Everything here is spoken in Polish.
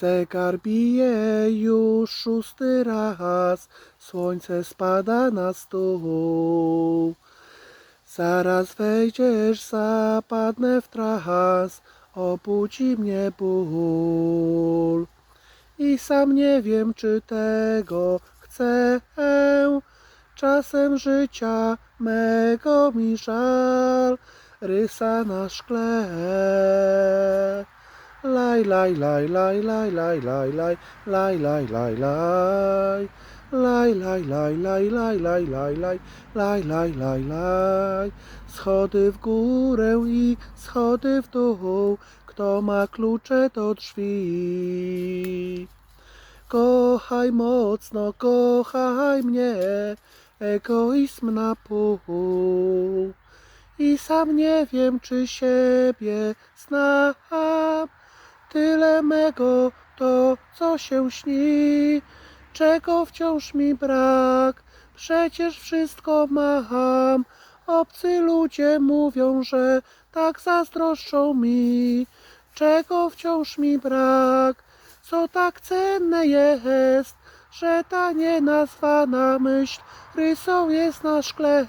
Zegar bije już szósty raz, słońce spada na stół. Zaraz wejdziesz, zapadnę w trans, obudzi mnie ból. I sam nie wiem, czy tego chcę. Czasem życia mego mi żal, rysa na szkle. Laj, laj, laj, laj, laj, laj, laj, laj, laj, laj, laj, laj. Laj, laj, laj, laj, laj, laj, laj, laj, laj, laj, laj, laj. Schody w górę i schody w dół, kto ma klucze do drzwi. Kochaj mocno, kochaj mnie, egoizm na pół. I sam nie wiem, czy siebie znam. Tyle mego to, co się śni, czego wciąż mi brak. Przecież wszystko mam. Obcy ludzie mówią, że tak zazdroszczą mi, czego wciąż mi brak. Co tak cenne jest, że ta nienazwana myśl rysą jest na szkle.